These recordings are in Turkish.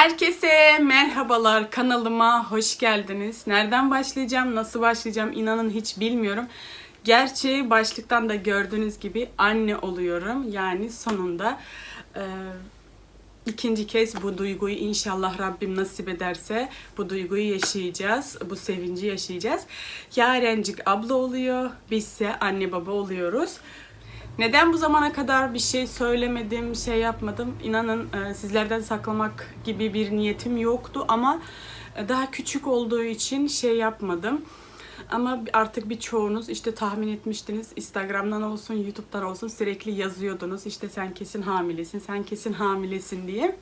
Herkese merhabalar kanalıma hoş geldiniz. Nereden başlayacağım, nasıl başlayacağım inanın hiç bilmiyorum. Gerçi başlıktan da gördüğünüz gibi anne oluyorum. Yani sonunda e, ikinci kez bu duyguyu inşallah Rabbim nasip ederse bu duyguyu yaşayacağız. Bu sevinci yaşayacağız. Yarencik abla oluyor. Bizse anne baba oluyoruz. Neden bu zamana kadar bir şey söylemedim, şey yapmadım? İnanın e, sizlerden saklamak gibi bir niyetim yoktu ama e, daha küçük olduğu için şey yapmadım. Ama artık birçoğunuz işte tahmin etmiştiniz. Instagram'dan olsun, YouTube'dan olsun sürekli yazıyordunuz. İşte sen kesin hamilesin, sen kesin hamilesin diye.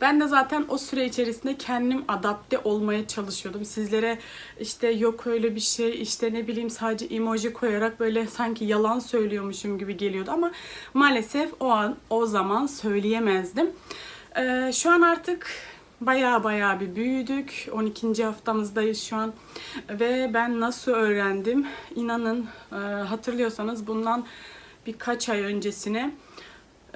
Ben de zaten o süre içerisinde kendim adapte olmaya çalışıyordum. Sizlere işte yok öyle bir şey işte ne bileyim sadece emoji koyarak böyle sanki yalan söylüyormuşum gibi geliyordu ama maalesef o an o zaman söyleyemezdim. Ee, şu an artık baya baya bir büyüdük. 12. haftamızdayız şu an. Ve ben nasıl öğrendim? İnanın e, hatırlıyorsanız bundan birkaç ay öncesine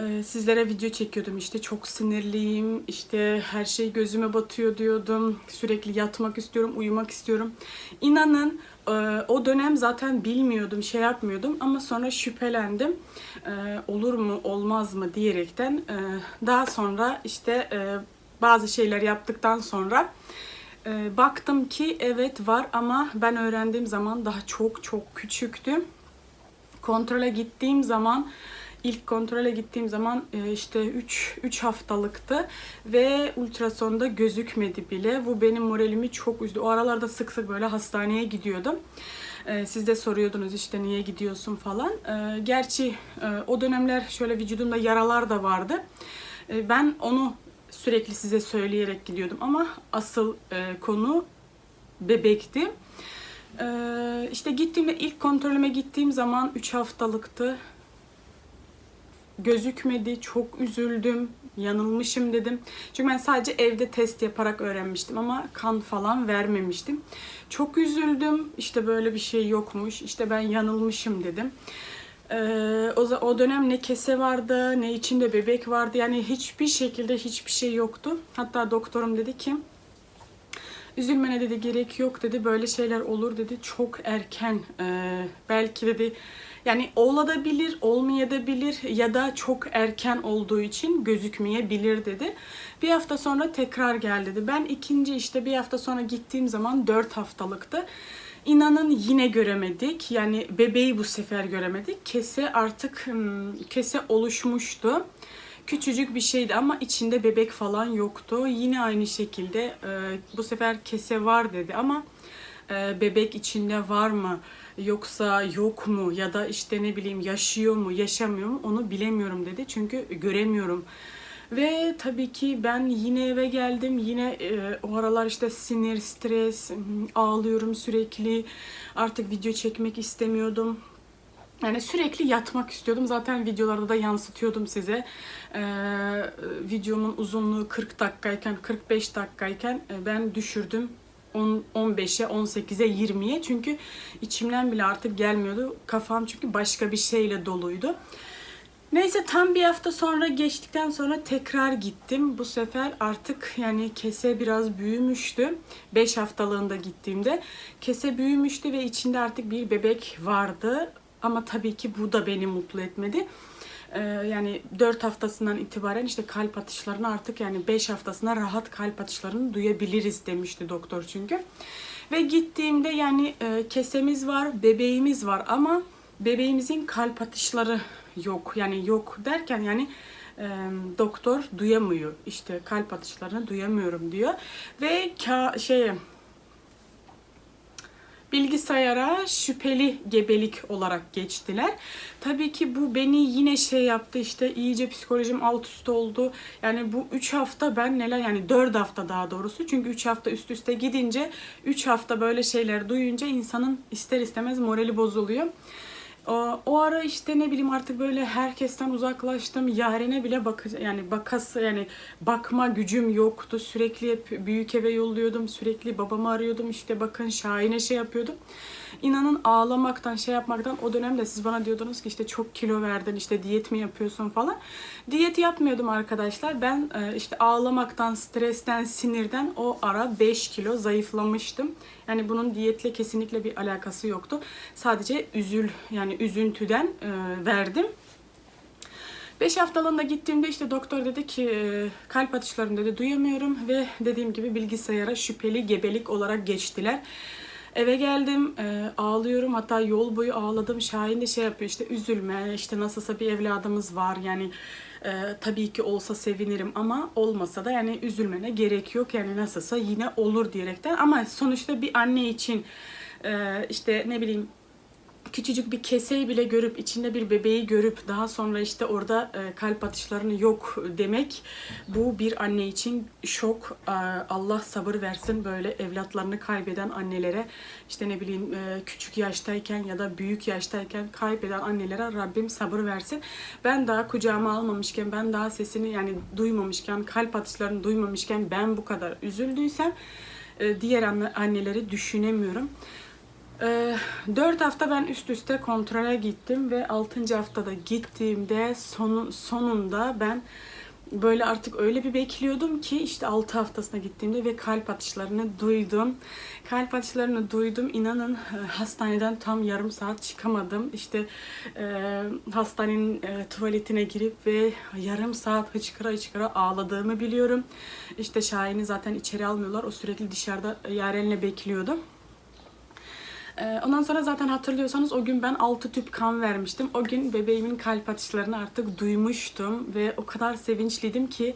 ee, sizlere video çekiyordum. İşte çok sinirliyim işte her şey gözüme batıyor diyordum. Sürekli yatmak istiyorum uyumak istiyorum. İnanın e, o dönem zaten bilmiyordum şey yapmıyordum ama sonra şüphelendim. Ee, olur mu olmaz mı diyerekten e, daha sonra işte e, bazı şeyler yaptıktan sonra e, baktım ki evet var ama ben öğrendiğim zaman daha çok çok küçüktüm. Kontrole gittiğim zaman ilk kontrole gittiğim zaman e, işte 3 3 haftalıktı ve ultrasonda gözükmedi bile. Bu benim moralimi çok üzdü. O aralarda sık sık böyle hastaneye gidiyordum. E, Siz de soruyordunuz işte niye gidiyorsun falan. E, Gerçi o dönemler şöyle vücudumda yaralar da vardı. Ben onu sürekli size söyleyerek gidiyordum ama asıl konu bebekti. Ee, işte gittiğimde ilk kontrolüme gittiğim zaman 3 haftalıktı. Gözükmedi, çok üzüldüm, yanılmışım dedim. Çünkü ben sadece evde test yaparak öğrenmiştim ama kan falan vermemiştim. Çok üzüldüm, işte böyle bir şey yokmuş, işte ben yanılmışım dedim. Ee, o, dönem ne kese vardı, ne içinde bebek vardı. Yani hiçbir şekilde hiçbir şey yoktu. Hatta doktorum dedi ki, Üzülmene dedi gerek yok dedi böyle şeyler olur dedi çok erken Ee, belki dedi yani olabilir olmayabilir ya da çok erken olduğu için gözükmeyebilir dedi. Bir hafta sonra tekrar gel dedi. Ben ikinci işte bir hafta sonra gittiğim zaman 4 haftalıktı. İnanın yine göremedik. Yani bebeği bu sefer göremedik. Kese artık hmm, kese oluşmuştu. Küçücük bir şeydi ama içinde bebek falan yoktu. Yine aynı şekilde e, bu sefer kese var dedi ama e, bebek içinde var mı yoksa yok mu ya da işte ne bileyim yaşıyor mu yaşamıyor mu onu bilemiyorum dedi. Çünkü göremiyorum. Ve tabii ki ben yine eve geldim. Yine e, o aralar işte sinir, stres, ağlıyorum sürekli. Artık video çekmek istemiyordum. Yani sürekli yatmak istiyordum. Zaten videolarda da yansıtıyordum size. Ee, videomun uzunluğu 40 dakikayken, 45 dakikayken e, ben düşürdüm. 10, 15'e, 18'e, 20'ye. Çünkü içimden bile artık gelmiyordu. Kafam çünkü başka bir şeyle doluydu. Neyse tam bir hafta sonra geçtikten sonra tekrar gittim. Bu sefer artık yani kese biraz büyümüştü. 5 haftalığında gittiğimde kese büyümüştü ve içinde artık bir bebek vardı. Ama tabii ki bu da beni mutlu etmedi. Ee, yani 4 haftasından itibaren işte kalp atışlarını artık yani 5 haftasına rahat kalp atışlarını duyabiliriz demişti doktor çünkü. Ve gittiğimde yani e, kesemiz var, bebeğimiz var ama bebeğimizin kalp atışları yok. Yani yok derken yani e, doktor duyamıyor. İşte kalp atışlarını duyamıyorum diyor. Ve ka şeye bilgisayara şüpheli gebelik olarak geçtiler. Tabii ki bu beni yine şey yaptı işte iyice psikolojim alt üst oldu. Yani bu 3 hafta ben neler yani 4 hafta daha doğrusu. Çünkü 3 hafta üst üste gidince 3 hafta böyle şeyler duyunca insanın ister istemez morali bozuluyor. O, ara işte ne bileyim artık böyle herkesten uzaklaştım. Yarene bile bak yani bakası yani bakma gücüm yoktu. Sürekli hep büyük eve yolluyordum. Sürekli babamı arıyordum. İşte bakın Şahin'e şey yapıyordum. İnanın ağlamaktan, şey yapmaktan o dönemde siz bana diyordunuz ki işte çok kilo verdin, işte diyet mi yapıyorsun falan. Diyet yapmıyordum arkadaşlar. Ben e, işte ağlamaktan, stresten, sinirden o ara 5 kilo zayıflamıştım. Yani bunun diyetle kesinlikle bir alakası yoktu. Sadece üzül yani üzüntüden e, verdim. 5 haftalığında gittiğimde işte doktor dedi ki e, kalp atışlarını dedi duyamıyorum ve dediğim gibi bilgisayara şüpheli gebelik olarak geçtiler. Eve geldim e, ağlıyorum. Hatta yol boyu ağladım. Şahin de şey yapıyor işte üzülme işte nasılsa bir evladımız var. Yani e, tabii ki olsa sevinirim ama olmasa da yani üzülmene gerek yok. Yani nasılsa yine olur diyerekten. Ama sonuçta bir anne için e, işte ne bileyim küçücük bir keseyi bile görüp içinde bir bebeği görüp daha sonra işte orada e, kalp atışlarını yok demek bu bir anne için şok. E, Allah sabır versin böyle evlatlarını kaybeden annelere işte ne bileyim e, küçük yaştayken ya da büyük yaştayken kaybeden annelere Rabbim sabır versin. Ben daha kucağıma almamışken ben daha sesini yani duymamışken kalp atışlarını duymamışken ben bu kadar üzüldüysem diğer anne- anneleri düşünemiyorum. 4 hafta ben üst üste kontrole gittim ve 6. haftada gittiğimde sonu, sonunda ben böyle artık öyle bir bekliyordum ki işte 6 haftasına gittiğimde ve kalp atışlarını duydum. Kalp atışlarını duydum. İnanın e, hastaneden tam yarım saat çıkamadım. İşte e, hastanenin e, tuvaletine girip ve yarım saat hıçkıra hıçkıra ağladığımı biliyorum. İşte Şahin'i zaten içeri almıyorlar. O sürekli dışarıda Yaren'le bekliyordu. Ee, Ondan sonra zaten hatırlıyorsanız o gün ben 6 tüp kan vermiştim. O gün bebeğimin kalp atışlarını artık duymuştum ve o kadar sevinçliydim ki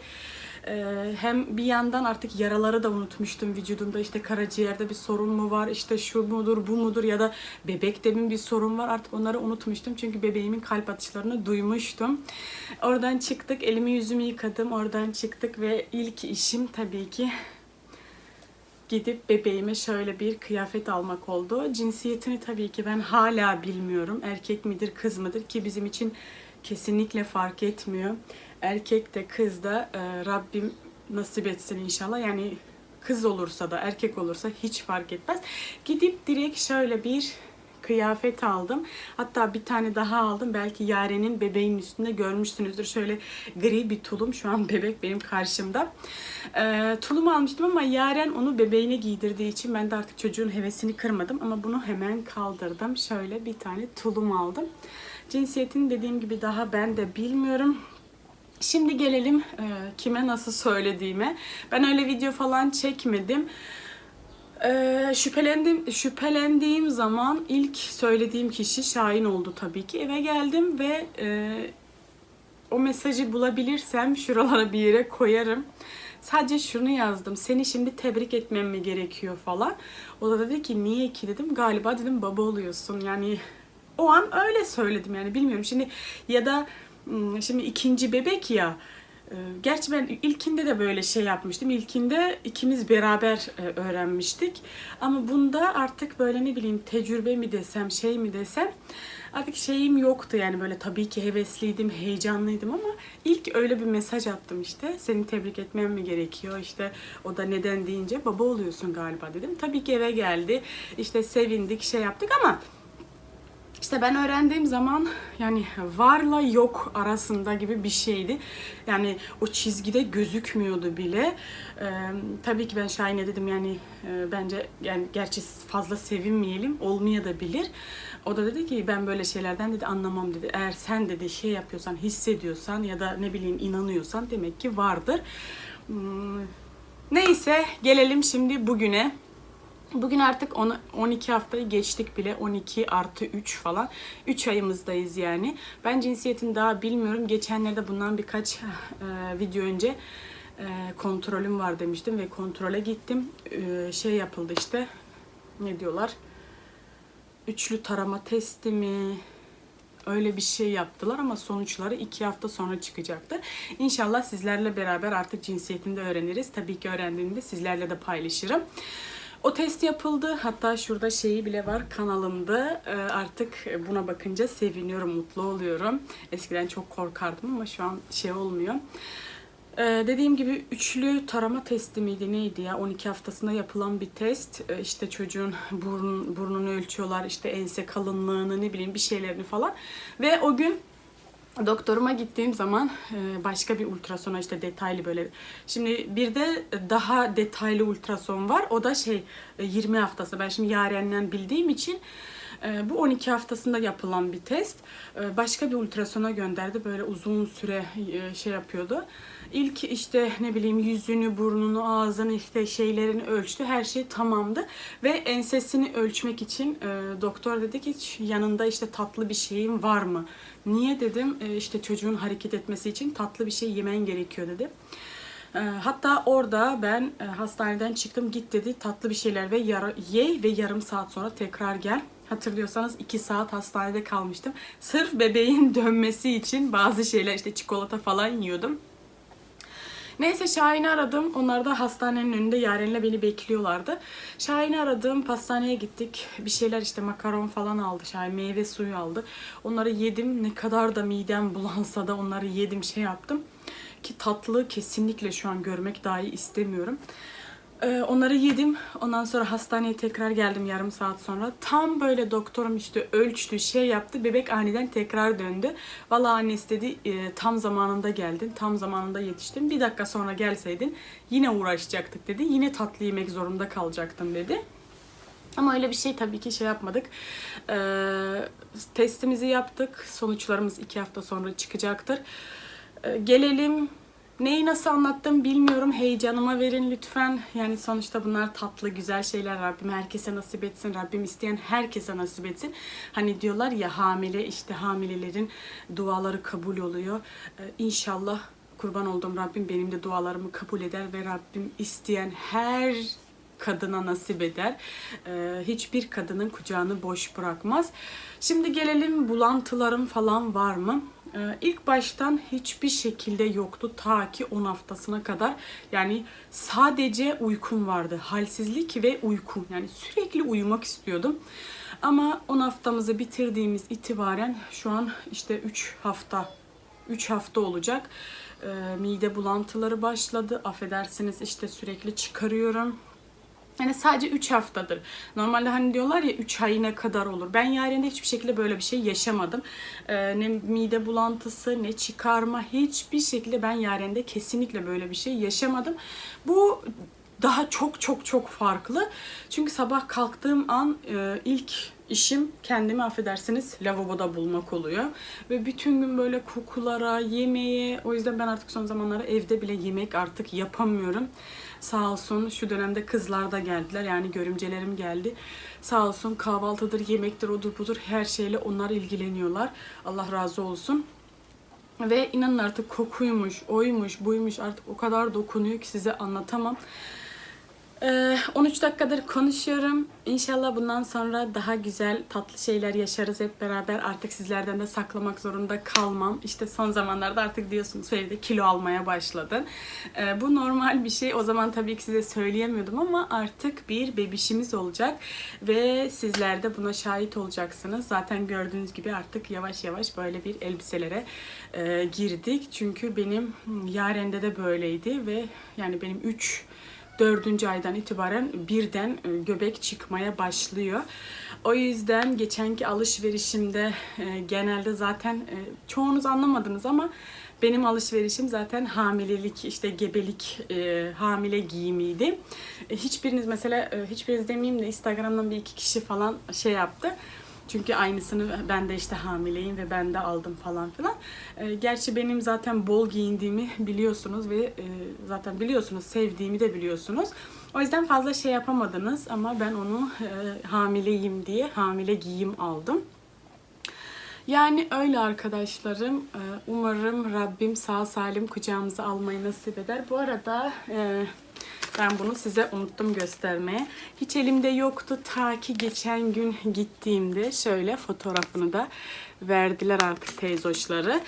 e, hem bir yandan artık yaraları da unutmuştum vücudumda işte karaciğerde bir sorun mu var işte şu mudur bu mudur ya da bebekte mi bir sorun var artık onları unutmuştum çünkü bebeğimin kalp atışlarını duymuştum. Oradan çıktık elimi yüzümü yıkadım oradan çıktık ve ilk işim tabii ki gidip bebeğime şöyle bir kıyafet almak oldu. Cinsiyetini tabii ki ben hala bilmiyorum. Erkek midir, kız mıdır ki bizim için kesinlikle fark etmiyor. Erkek de kız da e, Rabbim nasip etsin inşallah. Yani kız olursa da erkek olursa hiç fark etmez. Gidip direkt şöyle bir kıyafet aldım. Hatta bir tane daha aldım. Belki Yaren'in bebeğin üstünde görmüşsünüzdür. Şöyle gri bir tulum. Şu an bebek benim karşımda. Ee, tulum almıştım ama Yaren onu bebeğine giydirdiği için ben de artık çocuğun hevesini kırmadım. Ama bunu hemen kaldırdım. Şöyle bir tane tulum aldım. Cinsiyetini dediğim gibi daha ben de bilmiyorum. Şimdi gelelim e, kime nasıl söylediğime. Ben öyle video falan çekmedim. Ee, şüphelendim, şüphelendiğim zaman ilk söylediğim kişi Şahin oldu tabii ki. Eve geldim ve e, o mesajı bulabilirsem şuralara bir yere koyarım. Sadece şunu yazdım. Seni şimdi tebrik etmem mi gerekiyor falan. O da dedi ki niye ki dedim. Galiba dedim baba oluyorsun. Yani o an öyle söyledim yani bilmiyorum. Şimdi ya da şimdi ikinci bebek ya. Ee, Gerçi ben ilkinde de böyle şey yapmıştım. İlkinde ikimiz beraber e, öğrenmiştik. Ama bunda artık böyle ne bileyim tecrübe mi desem, şey mi desem artık şeyim yoktu yani böyle tabii ki hevesliydim, heyecanlıydım ama ilk öyle bir mesaj attım işte. Seni tebrik etmem mi gerekiyor? İşte o da neden deyince baba oluyorsun galiba dedim. Tabii ki eve geldi. İşte sevindik, şey yaptık ama işte ben öğrendiğim zaman yani varla yok arasında gibi bir şeydi. Yani o çizgide gözükmüyordu bile. Ee, tabii ki ben Şahin'e dedim yani e, bence yani gerçi fazla sevinmeyelim olmaya da bilir. O da dedi ki ben böyle şeylerden dedi anlamam dedi. Eğer sen dedi şey yapıyorsan hissediyorsan ya da ne bileyim inanıyorsan demek ki vardır. Hmm, Neyse gelelim şimdi bugüne. Bugün artık on- 12 haftayı geçtik bile. 12 artı 3 falan. 3 ayımızdayız yani. Ben cinsiyetini daha bilmiyorum. Geçenlerde bundan birkaç e, video önce e, kontrolüm var demiştim ve kontrole gittim. E, şey yapıldı işte. Ne diyorlar? Üçlü tarama testi mi? Öyle bir şey yaptılar ama sonuçları iki hafta sonra çıkacaktı. İnşallah sizlerle beraber artık cinsiyetini de öğreniriz. Tabii ki öğrendiğimde sizlerle de paylaşırım. O test yapıldı. Hatta şurada şeyi bile var kanalımda. Ee, artık buna bakınca seviniyorum, mutlu oluyorum. Eskiden çok korkardım ama şu an şey olmuyor. Ee, dediğim gibi üçlü tarama testi miydi neydi ya 12 haftasında yapılan bir test Ee, işte çocuğun burun, burnunu ölçüyorlar işte ense kalınlığını ne bileyim bir şeylerini falan ve o gün Doktoruma gittiğim zaman e, başka bir ultrasona işte detaylı böyle. Şimdi bir de daha detaylı ultrason var. O da şey e, 20 haftası. Ben şimdi yarenden bildiğim için e, bu 12 haftasında yapılan bir test. E, Başka bir ultrasona gönderdi. Böyle uzun süre e, şey yapıyordu. İlk işte ne bileyim yüzünü, burnunu, ağzını işte şeylerini ölçtü. Her şey tamamdı. Ve ensesini ölçmek için e, doktor dedi ki "Hiç yanında işte tatlı bir şeyin var mı? Niye dedim "E, işte çocuğun hareket etmesi için tatlı bir şey yemen gerekiyor dedi. Hatta orada ben hastaneden çıktım git dedi tatlı bir şeyler ve yara- ye ve yarım saat sonra tekrar gel. Hatırlıyorsanız 2 saat hastanede kalmıştım. Sırf bebeğin dönmesi için bazı şeyler işte çikolata falan yiyordum. Neyse Şahin'i aradım. Onlar da hastanenin önünde Yaren'le beni bekliyorlardı. Şahin'i aradım. Pastaneye gittik. Bir şeyler işte makaron falan aldı. Şahin meyve suyu aldı. Onları yedim. Ne kadar da midem bulansa da onları yedim şey yaptım. Ki tatlı kesinlikle şu an görmek dahi istemiyorum. Ee, onları yedim. Ondan sonra hastaneye tekrar geldim yarım saat sonra. Tam böyle doktorum işte ölçtü, şey yaptı. Bebek aniden tekrar döndü. Vallahi annesi dedi "E, tam zamanında geldin, tam zamanında yetiştin. Bir dakika sonra gelseydin yine uğraşacaktık dedi. Yine tatlı yemek zorunda kalacaktın dedi. Ama öyle bir şey tabii ki şey yapmadık. Ee, testimizi yaptık. Sonuçlarımız iki hafta sonra çıkacaktır. Ee, gelelim Neyi nasıl anlattım bilmiyorum. Heyecanıma verin lütfen. Yani sonuçta bunlar tatlı, güzel şeyler. Rabbim herkese nasip etsin. Rabbim isteyen herkese nasip etsin. Hani diyorlar ya hamile işte hamilelerin duaları kabul oluyor. Ee, inşallah kurban olduğum Rabbim benim de dualarımı kabul eder ve Rabbim isteyen her kadına nasip eder. Ee, hiçbir kadının kucağını boş bırakmaz. Şimdi gelelim bulantılarım falan var mı? Ee, ilk baştan hiçbir şekilde yoktu ta ki 10 haftasına kadar. Yani sadece uykum vardı. Halsizlik ve uykum. Yani sürekli uyumak istiyordum. Ama 10 haftamızı bitirdiğimiz itibaren şu an işte 3 hafta 3 hafta olacak. Ee, mide bulantıları başladı. Affedersiniz işte sürekli çıkarıyorum. Yani sadece 3 haftadır. Normalde hani diyorlar ya 3 ayına kadar olur. Ben yarende hiçbir şekilde böyle bir şey yaşamadım. Ee, ne mide bulantısı ne çıkarma hiçbir şekilde ben yarende kesinlikle böyle bir şey yaşamadım. Bu daha çok çok çok farklı. Çünkü sabah kalktığım an e, ilk işim kendimi affedersiniz lavaboda bulmak oluyor. Ve bütün gün böyle kokulara, yemeğe o yüzden ben artık son zamanlarda evde bile yemek artık yapamıyorum. Sağ olsun şu dönemde kızlar da geldiler yani görümcelerim geldi. Sağ olsun kahvaltıdır, yemektir, odur budur her şeyle onlar ilgileniyorlar. Allah razı olsun. Ve inanın artık kokuymuş, oymuş, buymuş artık o kadar dokunuyor ki size anlatamam. Ee, 13 dakikadır konuşuyorum. İnşallah bundan sonra daha güzel, tatlı şeyler yaşarız hep beraber. Artık sizlerden de saklamak zorunda kalmam. İşte son zamanlarda artık diyorsunuz Feride kilo almaya başladın. Ee, bu normal bir şey. O zaman tabii ki size söyleyemiyordum ama artık bir bebişimiz olacak. Ve sizler de buna şahit olacaksınız. Zaten gördüğünüz gibi artık yavaş yavaş böyle bir elbiselere e, girdik. Çünkü benim yarende de böyleydi ve yani benim 3 dördüncü aydan itibaren birden e, göbek çıkmaya başlıyor. O yüzden geçenki alışverişimde e, genelde zaten e, çoğunuz anlamadınız ama benim alışverişim zaten hamilelik işte gebelik e, hamile giyimiydi. E, hiçbiriniz mesela e, hiçbiriniz demeyeyim de Instagram'dan bir iki kişi falan şey yaptı. Çünkü aynısını ben de işte hamileyim ve ben de aldım falan filan. E, gerçi benim zaten bol giyindiğimi biliyorsunuz ve e, zaten biliyorsunuz sevdiğimi de biliyorsunuz. O yüzden fazla şey yapamadınız ama ben onu e, hamileyim diye hamile giyim aldım. Yani öyle arkadaşlarım. Ee, Umarım Rabbim sağ salim kucağımıza almayı nasip eder. Bu arada e, ben bunu size unuttum göstermeye. Hiç elimde yoktu ta ki geçen gün gittiğimde şöyle fotoğrafını da verdiler artık teyzoşları.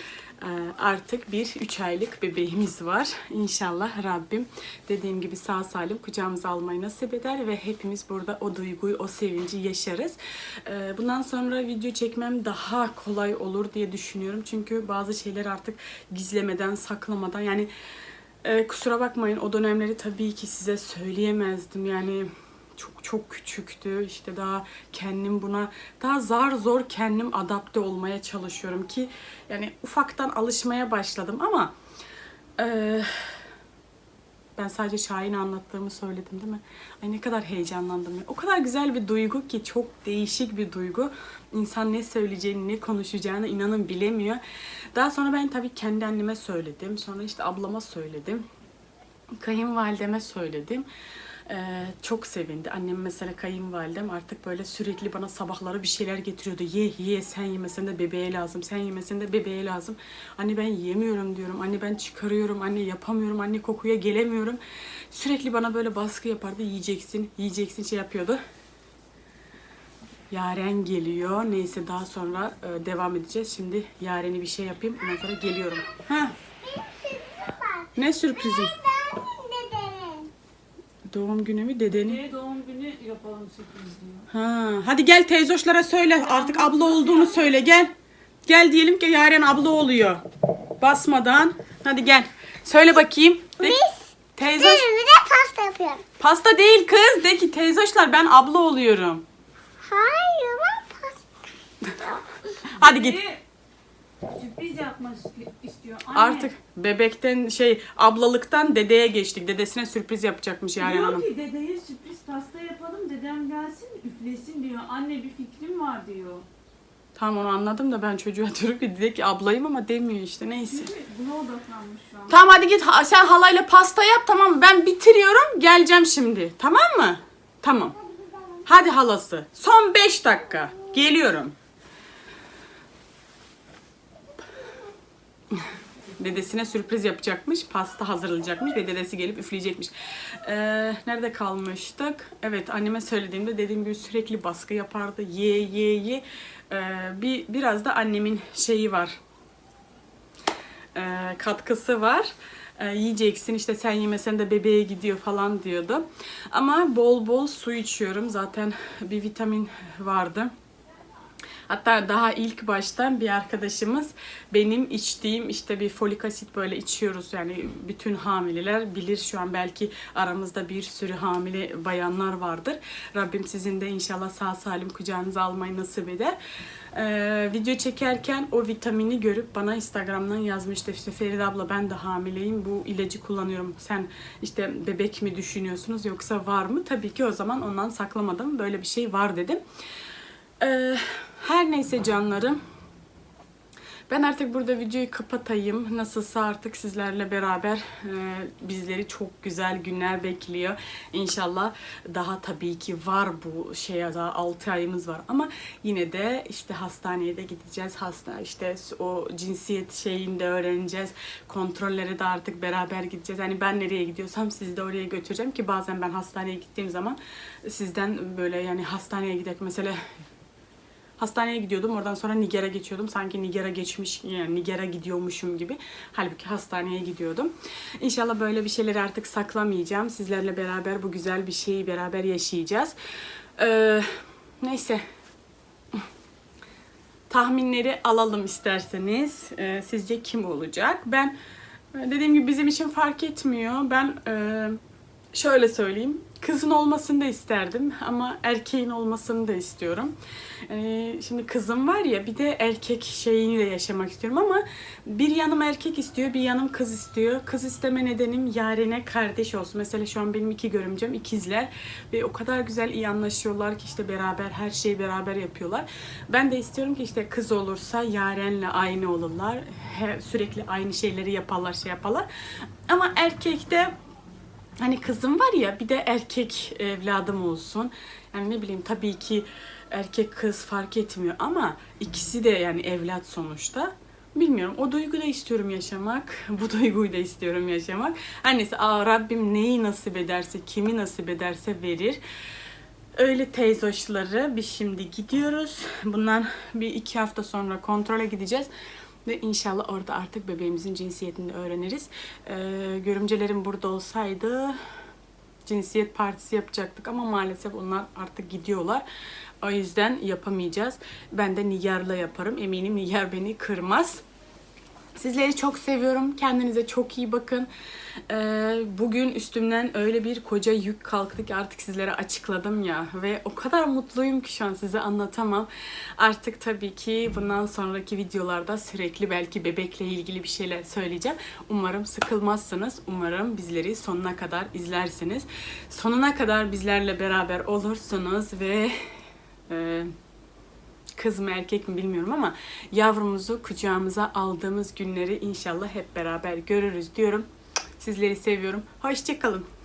Ee, Artık bir 3 aylık bebeğimiz var. İnşallah Rabbim dediğim gibi sağ salim kucağımıza almayı nasip eder ve hepimiz burada o duyguyu, o sevinci yaşarız. Ee, Bundan sonra video çekmem daha kolay olur diye düşünüyorum. Çünkü bazı şeyler artık gizlemeden, saklamadan yani Ee, kusura bakmayın o dönemleri tabii ki size söyleyemezdim. Yani çok çok küçüktü. İşte daha kendim buna daha zar zor kendim adapte olmaya çalışıyorum ki yani ufaktan alışmaya başladım ama eee, ben sadece Şahin'e anlattığımı söyledim değil mi? Ay ne kadar heyecanlandım ya. O kadar güzel bir duygu ki çok değişik bir duygu. İnsan ne söyleyeceğini, ne konuşacağını inanın bilemiyor. Daha sonra ben tabii kendi anneme söyledim. Sonra işte ablama söyledim. Kayınvalideme söyledim. Ee, çok sevindi. Annem mesela kayınvalidem artık böyle sürekli bana sabahları bir şeyler getiriyordu. Ye ye sen yemesen de bebeğe lazım. Sen yemesen de bebeğe lazım. Anne ben yemiyorum diyorum. Anne ben çıkarıyorum. Anne yapamıyorum. Anne kokuya gelemiyorum. Sürekli bana böyle baskı yapardı. Yiyeceksin, yiyeceksin şey yapıyordu. Yaren geliyor. Neyse daha sonra e, devam edeceğiz. Şimdi Yaren'i bir şey yapayım. Ondan sonra geliyorum. Ha, ne sürprizim? Doğum günü mü dedenin? Ne doğum günü yapalım sürpriz diyor. Ha, hadi gel teyzoşlara söyle. Artık abla olduğunu söyle gel. Gel diyelim ki Yaren abla oluyor. Basmadan. Hadi gel. Söyle bakayım. De, teyzoş. Bir de pasta yapıyorum. Pasta değil kız. De ki teyzoşlar ben abla oluyorum. Hayır ben pasta. Hadi git. Sürpriz yapmak isti- istiyor. Anne, Artık bebekten şey ablalıktan dedeye geçtik. Dedesine sürpriz yapacakmış Yaren diyor Hanım. ki dedeye sürpriz pasta yapalım. Dedem gelsin üflesin diyor. Anne bir fikrim var diyor. Tamam onu anladım da ben çocuğa diyorum ki dedi ki ablayım ama demiyor işte neyse. Çünkü buna odaklanmış şu an. Tamam hadi git Ha- sen halayla pasta yap tamam mı? Ben bitiriyorum geleceğim şimdi. Tamam mı? Tamam. Hadi halası. Son 5 dakika. Geliyorum. Dedesine sürpriz yapacakmış. Pasta hazırlayacakmış ve dedesi gelip üfleyecekmiş. Ee, nerede kalmıştık? Evet anneme söylediğimde dediğim gibi sürekli baskı yapardı. Ye ye ye. Ee, bir biraz da annemin şeyi var e, katkısı var. E, yiyeceksin işte sen yemesen de bebeğe gidiyor falan diyordu. Ama bol bol su içiyorum. Zaten bir vitamin vardı. Hatta daha ilk baştan bir arkadaşımız benim içtiğim işte bir folik asit böyle içiyoruz yani bütün hamileler bilir şu an belki aramızda bir sürü hamile bayanlar vardır. Rabbim sizin de inşallah sağ salim kucağınıza almayı nasip eder. Ee, video çekerken o vitamini görüp bana Instagram'dan yazmıştı işte Feride abla ben de hamileyim bu ilacı kullanıyorum sen işte bebek mi düşünüyorsunuz yoksa var mı? Tabii ki o zaman ondan saklamadım böyle bir şey var dedim. Ee, her neyse canlarım. Ben artık burada videoyu kapatayım. Nasılsa artık sizlerle beraber e, bizleri çok güzel günler bekliyor. İnşallah daha tabii ki var bu şeye daha 6 ayımız var ama yine de işte hastaneye de gideceğiz. Hasta işte o cinsiyet şeyini de öğreneceğiz. Kontrollere de artık beraber gideceğiz. Yani ben nereye gidiyorsam sizi de oraya götüreceğim ki bazen ben hastaneye gittiğim zaman sizden böyle yani hastaneye giderken mesela Hastaneye gidiyordum. Oradan sonra Niger'e geçiyordum. Sanki Niger'e geçmiş, yani Niger'e gidiyormuşum gibi. Halbuki hastaneye gidiyordum. İnşallah böyle bir şeyleri artık saklamayacağım. Sizlerle beraber bu güzel bir şeyi beraber yaşayacağız. Ee, neyse. Tahminleri alalım isterseniz. Ee, sizce kim olacak? Ben dediğim gibi bizim için fark etmiyor. Ben e, şöyle söyleyeyim. Kızın olmasını da isterdim ama erkeğin olmasını da istiyorum. Ee, şimdi kızım var ya bir de erkek şeyini de yaşamak istiyorum ama bir yanım erkek istiyor, bir yanım kız istiyor. Kız isteme nedenim yarene kardeş olsun. Mesela şu an benim iki görümcem ikizler ve o kadar güzel iyi anlaşıyorlar ki işte beraber her şeyi beraber yapıyorlar. Ben de istiyorum ki işte kız olursa yarenle aynı olurlar. He- sürekli aynı şeyleri yaparlar, şey yaparlar. Ama erkekte hani kızım var ya bir de erkek evladım olsun. Yani ne bileyim tabii ki erkek kız fark etmiyor ama ikisi de yani evlat sonuçta. Bilmiyorum. O duyguyu da istiyorum yaşamak. Bu duyguyu da istiyorum yaşamak. Neyse aa, Rabbim neyi nasip ederse, kimi nasip ederse verir. Öyle teyzoşları biz şimdi gidiyoruz. Bundan bir iki hafta sonra kontrole gideceğiz. Ve inşallah orada artık bebeğimizin cinsiyetini öğreniriz. Ee, görümcelerim burada olsaydı cinsiyet partisi yapacaktık ama maalesef onlar artık gidiyorlar. O yüzden yapamayacağız. Ben de Nigar'la yaparım. Eminim Nigar beni kırmaz. Sizleri çok seviyorum. Kendinize çok iyi bakın. Ee, bugün üstümden öyle bir koca yük kalktı ki artık sizlere açıkladım ya. Ve o kadar mutluyum ki şu an size anlatamam. Artık tabii ki bundan sonraki videolarda sürekli belki bebekle ilgili bir şeyler söyleyeceğim. Umarım sıkılmazsınız. Umarım bizleri sonuna kadar izlersiniz. Sonuna kadar bizlerle beraber olursunuz ve... E, kız mı erkek mi bilmiyorum ama yavrumuzu kucağımıza aldığımız günleri inşallah hep beraber görürüz diyorum. Sizleri seviyorum. Hoşçakalın.